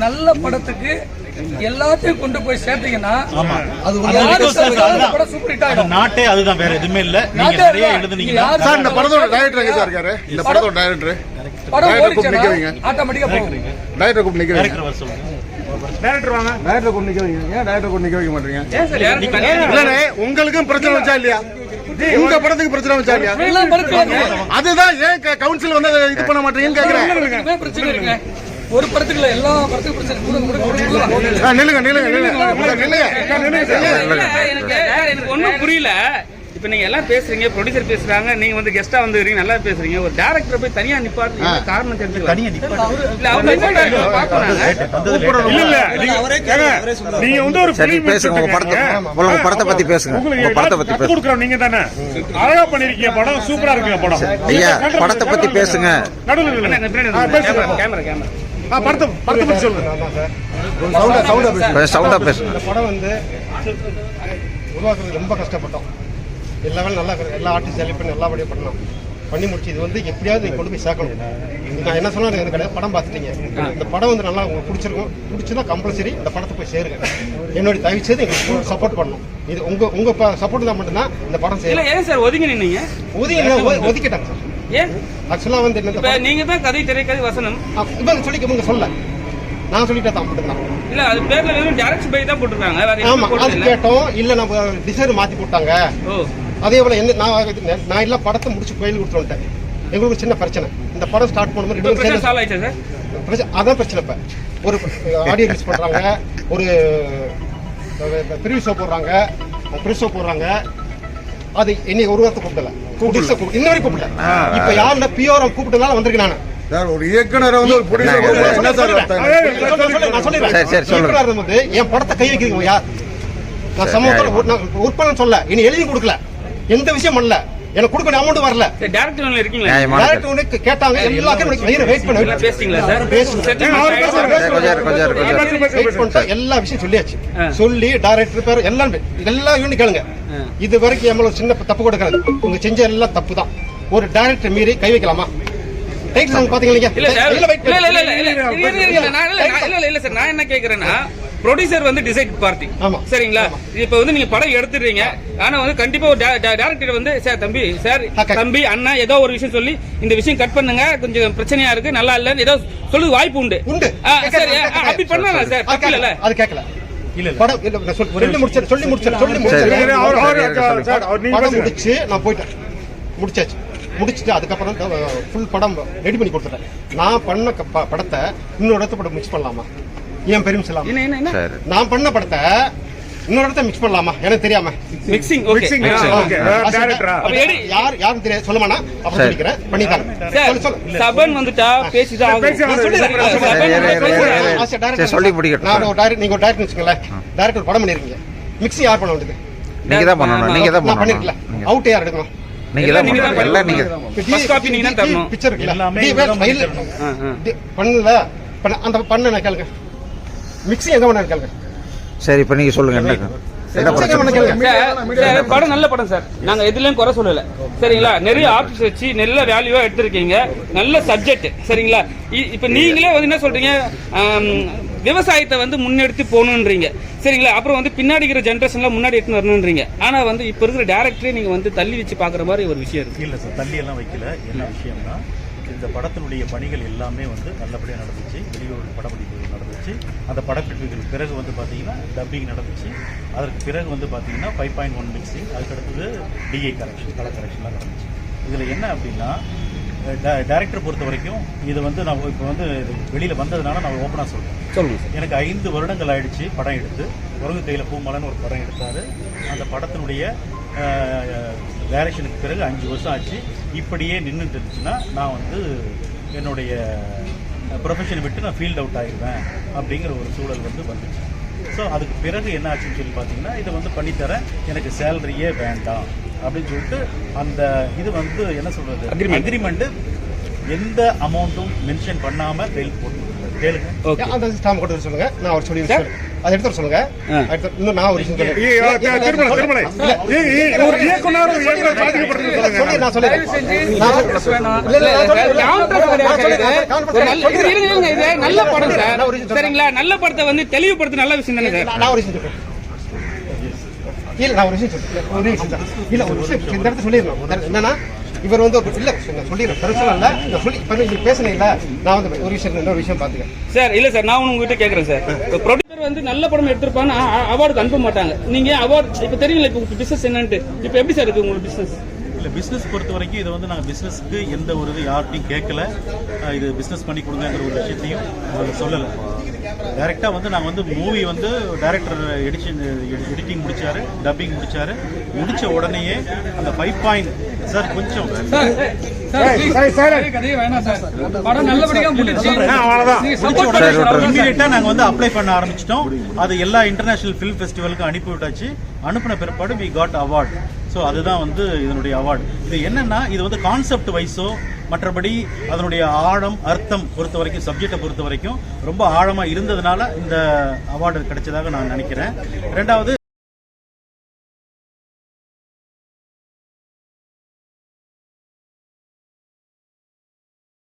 நல்ல படத்துக்கு எல்லாத்தையும் கொண்டு போய் சேர்த்தீங்கன்னா அது அதுதான். படம் சூப்பர் ஹிட் அந்த ஆயிடும் நாட்டே அதுதான். வேற எதுவுமே இல்ல. நீங்க நிறைய சார் இந்த படத்தோட டைரக்டர் எங்க சார் இருக்காரு? இந்த படத்தோட டைரக்டர் படம் வைங்க ஓடிச்சுன்னா ஆட்டோமேட்டிக்கா போகும். டைரக்டர் கூப்பிட்டு நிக்க வைங்க. டைரக்டர் கூப்பிட்டு நிக்க வைங்க. ஏன் டைரக்டர் கூப்பிட்டு நிக்க வைக்க மாட்டீங்க? இல்லனே உங்களுக்கும் பிரச்சனை வச்சா இல்லையா? உங்க படத்துக்கு பிரச்சனை வச்சா இல்லையா? அதுதான் ஏன் கவுன்சில் வந்து இது பண்ண மாட்டீங்கன்னு கேக்குறேன். படத்துக்குமே பிரச்சனை இருக்குங்க ஒரு படத்துக்கு இல்ல எல்லா படத்துக்கும் பிரச்சனை நில்லுங்க நில்லுங்க நில்லுங்க நில்லுங்க எனக்கு எனக்கு ஒண்ணும் புரியல இப்ப நீங்க எல்லாம் பேசுறீங்க ப்ரொடியூசர் பேசுறாங்க நீங்க வந்து கெஸ்டா வந்து இருக்கீங்க நல்லா பேசுறீங்க ஒரு டேரக்டர் போய் தனியா நிப்பாட்டு காரணம் தெரிஞ்சுக்கலாம் தனியா நிப்பாட்டு நாங்க இல்ல இல்ல நீங்க ஏங்க, நீங்க வந்து ஒரு film பேசுங்க உங்க படத்தை. உங்க படத்தை பத்தி பேசுங்க உங்க படத்தை பத்தி பேசுங்க கொடுக்குறோம் நீங்க தானே அழகா பண்ணிருக்கீங்க படம் சூப்பரா இருக்குங்க படம் ஐயா படத்தை பத்தி பேசுங்க நடுவில். கேமரா கேமரா படத்தை படத்தை பத்தி சொல்லுங்க. சவுண்டா சவுண்டா பேசுங்க. சவுண்டா பேசுங்க. இந்த படம் வந்து உருவாக்குறது ரொம்ப கஷ்டப்பட்டோம். எல்லா வேலையும் நல்லா எல்லா ஆர்டிஸ்ட் செலக்ட் பண்ணி நல்லபடியாக பண்ணோம் பண்ணி முடிச்சு இது வந்து எப்படியாவது கொண்டு போய் சேர்க்கணும். நான் என்ன சொன்னா எனக்கு கிடையாது. படம் பார்த்துட்டீங்க. இந்த படம் வந்து நல்லா உங்களுக்கு பிடிச்சிருக்கும். பிடிச்சதா கம்பல்சரி இந்த படத்தை போய் சேருங்க. என்னுடைய தயவு செய்து எங்களுக்கு சப்போர்ட் பண்ணணும். இது உங்க உங்க சப்போர்ட் இருந்தால் மட்டும்தான் இந்த படம் இல்ல செய்யலாம் ஏன் சார் ஒதுங்கி நின்னீங்க? ஒதுக்கி ஒதுக்கிட்டாங்க சார். ஏன்? ஆக்சுவலாக வந்து என்ன இப்ப நீங்க தான் கதை திரைக்கதை வசனம். ஆ, இவங்க சொல்லி. நான் சொல்லிட்டே தான் இல்ல அது பேர்ல வெறும் பை தான் போட்டிருக்காங்க. வேற ஆமா அது கேட்டோம். இல்ல நம்ம டிசைன் மாத்தி போட்டாங்க. அதே போல என்ன நான் நான் எல்லாம் படத்தை முடிச்சு கோயில் கொடுத்து வந்துட்டேன். எங்களுக்கு சின்ன பிரச்சனை. இந்த படம் ஸ்டார்ட் பண்ணும்போது இப்ப ரெண்டு பிரச்சனை சால்வ் ஆயிடுச்சா சார் சேர்ந்து- பிரச்சனை அதான் பிரச்சனை இப்ப. ஒரு ஆடியோ ரிலீஸ் பண்றாங்க. ஒரு ப்ரிவியூ ஷோ போடுறாங்க. ப்ரீ ஷோ போடுறாங்க. அது என்னை ஒரு வாரத்தை கூப்பிடல. கூப்பிடல. இன்ன வரைக்கும் கூப்பிடல. இப்ப யாருன்னா பியோரம் கூப்பிட்டதால வந்திருக்கேன் நான். ஒரு இயக்குனரை வந்து ஒரு வந்து என் படத்தை கை வைக்கிறீங்க யார் நான் சமூகத்தில் நான் உட்படம் சொல்ல. இனி எழுதி கொடுக்கல. எந்த விஷயம் பண்ணல. எனக்கு கொடுக்க வேண்டிய அமௌண்ட் வரல. சரி டேரக்டர் இருக்கீங்களா? நியாயமான டேரக்டர் உனக்கு கேட்டாங்க. எல்லாத்தையும் உனக்கு கையில வெயிட் பண்ண. பேசிட்டீங்களா சார். வெயிட் எல்லா விஷயம் சொல்லியாச்சு. சொல்லி டைரக்டர் பேர் எல்லாம் எல்லா யூனிட் கேளுங்க. இது வரைக்கும் ஒரு சின்ன தப்பு கொடுக்காது உங்க செஞ்ச எல்லாம் தப்பு தான். ஒரு டைரக்டர் மீறி கை வைக்கலாமா? டைட்டில் சாங் பாத்தீங்களா இல்ல இல்ல வெயிட் இல்ல இல்ல இல்ல இல்ல இல்ல இல்ல, இல்ல, இல்ல, நான் இல்ல நான் இல்ல இல்ல இல்ல சார் நான் என்ன கேக்குறேன்னா ப்ரொடியூசர் வந்து டிசைட் பார்ட்டி ஆமா. சரிங்களா? இப்ப வந்து நீங்க படம் எடுத்துடுறீங்க. ஆனா வந்து கண்டிப்பா ஒரு டேரக்டர் வந்து சார் தம்பி சார். தம்பி அண்ணா ஏதோ ஒரு விஷயம் சொல்லி இந்த விஷயம் கட் பண்ணுங்க. கொஞ்சம் பிரச்சனையா இருக்கு. நல்லா இல்லன்னு ஏதோ சொல்லு வாய்ப்பு உண்டு. உண்டு. சரி அப்படி பண்ணலாம் சார். அது தப்பு இல்ல கேட்கல அது கேட்கல சொல்லி முடிச்சு சொல்லி முடிச்சு சொல்லி. முடிச்சு நான் போயிட்டேன். முடிச்சாச்சு. முடிச்சுட்டு அதுக்கப்புறம் ஃபுல் படம் ரெடி பண்ணி கொடுத்துட்டேன். நான் பண்ண படத்தை இன்னொரு இடத்த படம் மிக்ஸ் பண்ணலாமா? ஏன் என்ன என்ன சரி. நான் பண்ண படத்தை இன்னொரு இடத்த மிக்ஸ் பண்ணலாமா? எனக்கு தெரியாம. மிக்சிங் எடி யார் யாரும் தெரியாது சொல்ல மாட்டா அப்புறம். சொல்லிக்கிறேன். சொல்லு சபன் வந்துட்டா பேசிதான் சொல்லி முடிக்கட்டும். நான் ஒரு direct- நீங்க ஒரு director வச்சுக்கோங்களேன். director ஒரு படம் பண்ணிருக்கீங்க. மிக்ஸி யார் பண்ண வேண்டியது? நீங்க தான் பண்ணணும் நீங்க தான் நான் பண்ணிருக்கல. பண்ணணும் அவுட் யார் எடுக்கணும்? நீங்க தான் பண்ணணும் எல்லாம் நீங்க First copy நீங்க தான் தரணும். பிக்சர் இருக்குல்ல. பண்ணல. பண்ண அந்த பண்ண நான் கேளுங்க. மிக்ஸி எங்க பண்ண கேளுங்க. சரி இப்ப நீங்க சொல்லுங்க என்ன? படம் நல்ல படம் சார். நாங்க எதுலயும் குறை சொல்லல. சரிங்களா? நிறைய ஆர்டிஸ்ட் வச்சு நல்ல வேல்யூவா எடுத்திருக்கீங்க. நல்ல சப்ஜெக்ட் சரிங்களா? இ- இப்ப நீங்களே வந்து என்ன சொல்றீங்க? விவசாயத்தை வந்து முன்னெடுத்து போகணுன்றீங்க. சரிங்களா? அப்புறம் வந்து பின்னாடி இருக்கிற ஜென்ரேஷன்ல முன்னாடி எடுத்து வரணுன்றீங்க. ஆனா வந்து இப்ப இருக்கிற டேரக்டரே நீங்க வந்து தள்ளி வச்சு பாக்குற மாதிரி ஒரு விஷயம் இருக்கு. இல்ல சார் தள்ளி எல்லாம் வைக்கல. என்ன விஷயம்னா இந்த படத்தினுடைய பணிகள் எல்லாமே வந்து நல்லபடியாக நடந்துச்சு. வெளியூர் படப்பிடிப்பு நடந்துச்சு. அந்த படப்பிடிப்புகளுக்கு பிறகு வந்து பார்த்தீங்கன்னா டப்பிங் நடந்துச்சு. அதற்கு பிறகு வந்து பார்த்தீங்கன்னா ஃபைவ் பாயிண்ட் ஒன் மிக்சிங் அதுக்கு அடுத்தது டிஐ கரெக்ஷன் கலர் கரெக்ஷன்லாம் நடந்துச்சு. இதில் என்ன அப்படின்னா டேரக்டர் பொறுத்த வரைக்கும் இது வந்து நான் இப்போ வந்து வெளியில வந்ததுனால நான் ஓப்பனாக சொல்றேன். சொல்லுங்க சார். எனக்கு ஐந்து வருடங்கள் ஆயிடுச்சு படம் எடுத்து. உறவு கையில் பூமலன்னு ஒரு படம் எடுத்தாரு. அந்த படத்தினுடைய டைரக்ஷனுக்கு பிறகு அஞ்சு வருஷம் ஆச்சு. இப்படியே நின்றுட்டு இருந்துச்சுன்னா நான் வந்து என்னுடைய ப்ரொஃபஷனை விட்டு நான் ஃபீல்ட் அவுட் ஆயிடுவேன் அப்படிங்கிற ஒரு சூழல் வந்து வந்துச்சு ஸோ அதுக்கு பிறகு என்ன ஆச்சுன்னு சொல்லி பார்த்தீங்கன்னா இதை வந்து பண்ணித்தரேன் எனக்கு சேலரியே வேண்டாம் அப்படின்னு சொல்லிட்டு அந்த இது வந்து என்ன சொல்றது Agreement. அக்ரிமெண்ட் எந்த அமௌண்ட்டும் மென்ஷன் பண்ணாம கையில் போட்டு. கேளுங்க ஓகே அந்த சொல்லுங்க நான் அவர் சொல்லி? அதை எடுத்து சொல்லுங்க. இன்னும் நான் ஒரு சொல்லுங்க. சொல்லிடுறேன். சொல்லிடுறேன். சொல்லிடுறேன். நல்ல- சொல்லிடுறேன். இது இருங்க, இருங்க, இது நல்ல படம் சார். நான் ஒரு விஷயம் சொல்றேன். சரிங்களா? நல்ல படத்தை வந்து தெளிவுபடுத்த நல்ல விஷயம் தானே சார்? நான் ஒரு விஷயம் சொல்றேன். இல்ல நான் ஒரு விஷயம் சொல்றேன். ஒரு விஷயம் தான். இல்ல ஒரு விஷயம் இந்த இடத்துல இடத்துல என்னன்னா இவர் வந்து ஒரு- இல்ல சொல்லிடுறேன். இல்ல. நான் சொல்லி இப்ப நீங்க பேசுனீங்க இல்ல நான் வந்து ஒரு விஷயம் இன்னொரு விஷயம் பாத்துக்கேன் சார் இல்ல சார் நான் உங்ககிட்ட கேக்குறேன் சார். வந்து நல்ல படம் எடுத்திருப்பான்னு அவார்டுக்கு அனுப்ப மாட்டாங்க. நீங்க அவார்டு இப்ப தெரியல இப்போ பிசினஸ் என்னன்ட்டு. இப்போ எப்படி சார் இருக்கு உங்களுக்கு பிசினஸ் இல்லை பிஸ்னஸ் பொறுத்த வரைக்கும் இதை வந்து நாங்கள் பிஸ்னஸ்க்கு எந்த ஒரு இது யார்கிட்டையும் கேட்கல. இது பிஸ்னஸ் பண்ணி கொடுங்கிற ஒரு விஷயத்தையும் சொல்லலை. டைரெக்டாக வந்து நாங்கள் வந்து மூவி வந்து டைரக்டர் எடிஷன் எடிட்டிங் முடிச்சாரு டப்பிங் முடிச்சாரு. முடிச்ச உடனேயே அந்த ஃபைவ் பாயிண்ட் சார் கொஞ்சம். இமீடியட்டா நாங்க வந்து அப்ளை பண்ண ஆரம்பிச்சிட்டோம். அது எல்லா இன்டர்நேஷனல் ஃபிலிம் ஃபெஸ்டிவலுக்கும் அனுப்பி விட்டாச்சு. அனுப்பின பிற்பாடு வி காட் அவார்ட் ஸோ அதுதான் வந்து இதனுடைய அவார்டு இது என்னன்னா இது வந்து கான்செப்ட் வைஸோ மற்றபடி அதனுடைய ஆழம் அர்த்தம் பொறுத்த வரைக்கும் சப்ஜெக்டை பொறுத்த வரைக்கும் ரொம்ப ஆழமாக இருந்ததுனால இந்த அவார்டு கிடைச்சதாக நான் நினைக்கிறேன். ரெண்டாவது